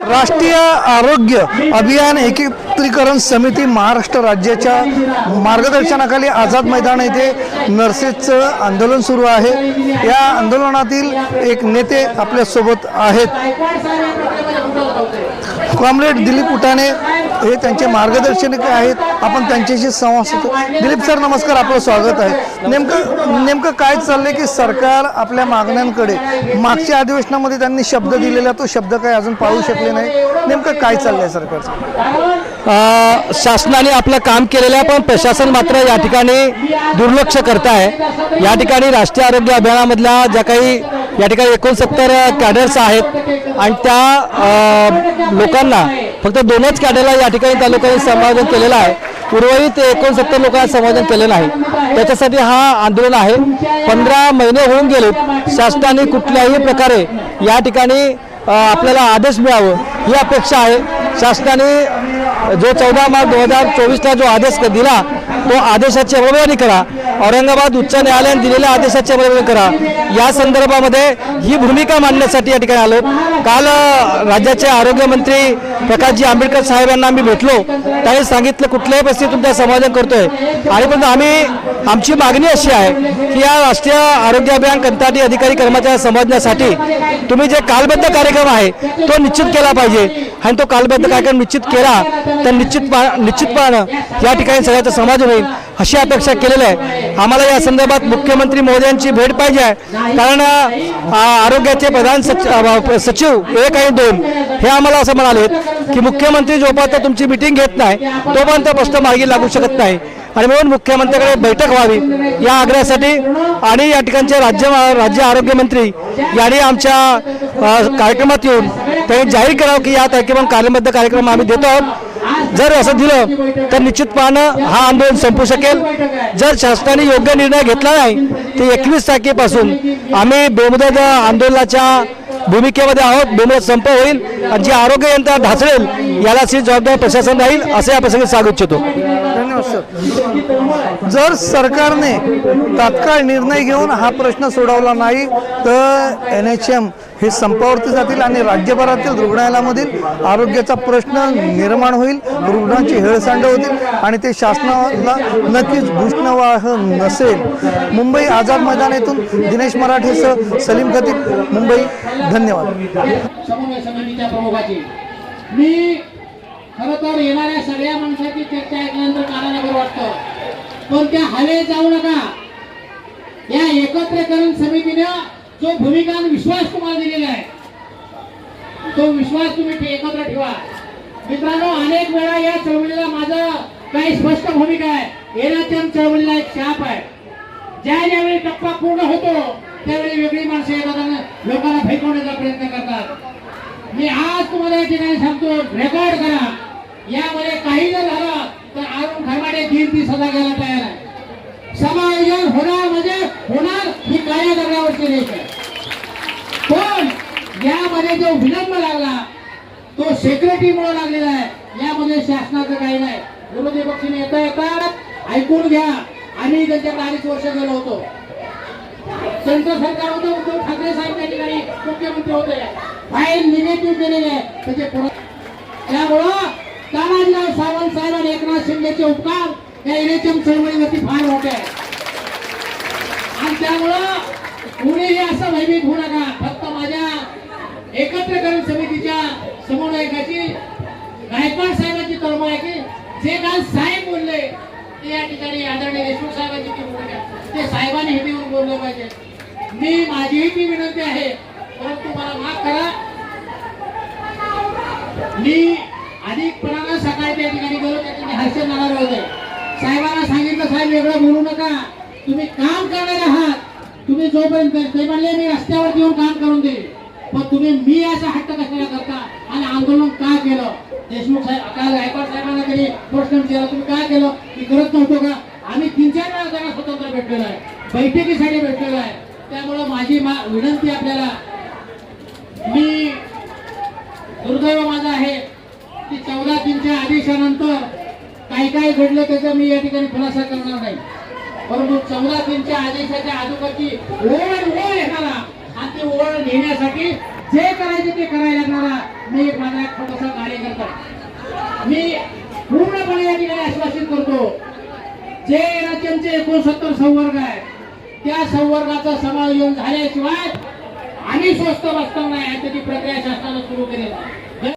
राष्ट्रीय आरोग्य अभियान एकत्रीकरण समिती महाराष्ट्र राज्याच्या मार्गदर्शनाखाली आझाद मैदान येथे नर्सेसचं आंदोलन सुरू आहे. या आंदोलनातील एक नेते आपल्यासोबत आहेत. कॉम्रेड दिलीप उटाणे हे त्यांचे मार्गदर्शक आहेत? आपण त्यांच्याशी संवाद साधतो. दिलीप सर नमस्कार. आपलं स्वागत आहे. नेमकं नेमकं काय चाललंय की सरकार आपल्या मागण्यांकडे मागच्या अधिवेशनामध्ये त्यांनी शब्द दिलेला तो शब्द काय अजून पाळू शकले नाही. नेमकं काय चाललंय सरकारचं? शासनाने आपलं काम केलेलं आहे पण प्रशासन मात्र या ठिकाणी दुर्लक्ष करत आहे या ठिकाणी राष्ट्रीय आरोग्य अभियानामधल्या ज्या काही या ठिकाणी एकोणसत्तर कॅडर्स आहेत आणि त्या लोकांना फक्त दोनच कॅडेला या ठिकाणी तालुक्याने समायोजन केलेलं आहे. उर्वरित एकोणसत्तर लोकांना समायोजन केलेलं नाही त्याच्यासाठी हा आंदोलन आहे. पंधरा महिने होऊन गेले शासनाने कुठल्याही प्रकारे या ठिकाणी आपल्याला आदेश मिळावं ही अपेक्षा आहे. शासनाने जो चौदा मार्च दोन हजार चोवीसला जो आदेश दिला तो आदेशाची अंमलबजावणी करा. औरंगाबाद उच्च न्यायालयाने दिलेल्या आदेशाची अंमलबजावणी करा. या संदर्भामध्ये ही भूमिका मांडण्यासाठी या ठिकाणी आलो. काल राज्याचे आरोग्यमंत्री प्रकाशजी आंबेडकर साहेब यांना आम्ही भेटलो. त्यांनी सांगितलं कुठल्याही परिस्थितीत तुमचं समाधान करतोय. आणि पण आम्ही आमची मागणी अशी आहे की या राष्ट्रीय आरोग्य अभियान कंत्राटी अधिकारी कर्मचारी समजण्यासाठी तुम्ही जे कालबद्ध कार्यक्रम आहे तो निश्चित केला पाहिजे. आणि तो कालबद्ध कार्यक्रम निश्चित केला तर निश्चित निश्चितपणानं या ठिकाणी सगळ्याचा समाज होईल अशी अपेक्षा केलेली आहे. आम्हाला या संदर्भात मुख्यमंत्री महोदयांची भेट पाहिजे आहे. कारण आरोग्याचे प्रधान सच सचिव एक आणि दोन हे आम्हाला असं म्हणाले की मुख्यमंत्री जोपर्यंत तुमची मिटिंग घेत नाही तोपर्यंत प्रश्न मार्गी लागू शकत नाही. आणि म्हणून मुख्यमंत्र्यांकडे बैठक व्हावी या आग्रहासाठी आणि या ठिकाणचे राज्य राज्य आरोग्यमंत्री यांनी आमच्या कार्यक्रमात येऊन त्यांनी जाहीर करावं की या तारखेला कार्यबद्ध कार्यक्रम आम्ही देतो आहोत. जर असं दिलं तर निश्चितपणानं हा आंदोलन संपू शकेल. जर शासनाने योग्य निर्णय घेतला नाही तर एकवीस तारखेपासून आम्ही बेमुदत आंदोलनाच्या भूमिकेमध्ये आहोत. बेमुदत संप होईल आणि जी आरोग्य यंत्रणा ढासळेल याला जबाबदार प्रशासन राहील असं या प्रसंगी सांगू इच्छितो. धन्यवाद जर सरकारने तात्काळ निर्णय घेऊन हा प्रश्न सोडवला नाही तर एन एच एम हे संपावरती जातील आणि राज्यभरातील रुग्णालयामधील आरोग्याचा प्रश्न निर्माण होईल रुग्णांची हेळसांड होतील आणि ते शासनाला नक्कीच भूषणवाह नसेल. मुंबई आझाद मैदान येथून दिनेश मराठेसह सलीम खतीब मुंबई. धन्यवाद. मी खर तर येणाऱ्या सगळ्या माणसाची चर्चा ऐकल्यानंतर कानाला वाटतं. पण त्या हवे जाऊ नका. या एकत्रीकरण समितीनं जो भूमिका विश्वास तुम्हाला दिलेला आहे तो विश्वास तुम्ही एकत्र ठेवा. मित्रांनो अनेक वेळा या चळवळीला माझं काही स्पष्ट भूमिका आहे. येण्याच्या चळवळीला एक शाप आहे. ज्या ज्यावेळी टप्पा पूर्ण होतो त्यावेळी वेगळी माणसं येतात लोकांना फेकवण्याचा प्रयत्न करतात. मी आज तुम्हाला या ठिकाणी सांगतो रेकॉर्ड करा. यामध्ये काही जर झालं तर अरुण खरमाडे दीड तीस हजार घ्यायला तयार आहे. समायोजन होणार म्हणजे होणार ही काळ्या दगडावरची रेष आहे. पण यामध्ये जो विलंब लागला तो सेक्रेटरी मुळे लागलेला आहे. यामध्ये शासनाचं काही नाही. विरोधी पक्षाने येता येतात ऐकून घ्या. आम्ही त्यांच्याकडे अडीच वर्ष गेलो होतो. सेंट्रल सरकार होतं उद्धव ठाकरे साहेब त्या ठिकाणी मुख्यमंत्री होते. फाईल निगेटिव्ह केलेले आहे. त्याचे त्यामुळं तानाजीराव सावंत साहेब आणि एकनाथ शिंदेचे उपकार या एनएचएम चळवळीवरती फार मोठे आणि त्यामुळं कुणीही असं भयभीत होऊ नका. फक्त माझ्या एकत्रीकरण समितीच्या समन्वयकाची गायकवाड साहेबांची तळमळ आहे की? जे काल साहेब बोलले ते या ठिकाणी आदरणीय देशमुख साहेबांची ती भूमिका आहे. ते साहेबांनी हे येऊन बोललं पाहिजे. मी माझीही ती विनंती आहे. परंतु मला माफ करा. मी अधिकपणानं सकाळी त्या ठिकाणी गेलो त्या ठिकाणी हर्षद नाणार होते साहेबांना सांगितलं साहेब वेगळं बोलू नका. तुम्ही काम करणार आहात. तुम्ही जोपर्यंत ते म्हणले मी रस्त्यावर येऊन काम करून देईल. पण तुम्ही मी असा हट्ट कशाला करता? आणि आंदोलन का केलं? देशमुख साहेब काल गायकवाड साहेबांना तरी प्रश्न विचारला तुम्ही काय केलं? मी करत नव्हतो का? आम्ही तीन चार वेळा त्यांना स्वतंत्र भेटलेलो आहे. बैठकीसाठी भेटलेलो आहे. त्यामुळं माझी मा- विनंती आपल्याला मी दुर्दैव माझा आहे. की चौदा तीनच्या आदेशानंतर काही काही घडलं त्याचा मी या ठिकाणी खुलासा करणार नाही. परंतु चौदा तीनच्या आदेशाच्या अगोदरची ओळ ओळ येणारा आणि ती ओढ नेण्यासाठी जे करायचे ते करायला लागणारा मी एक माझा एक छोटासा कार्यकर्ता. मी पूर्णपणे या ठिकाणी आश्वासित करतो जे राज्यांचे एकोणसत्तर संवर्ग आहे त्या संवर्गाचं समायोजन झाल्याशिवाय आम्ही स्वस्त बसणार नाही याची प्रक्रिया शासनानं सुरू केली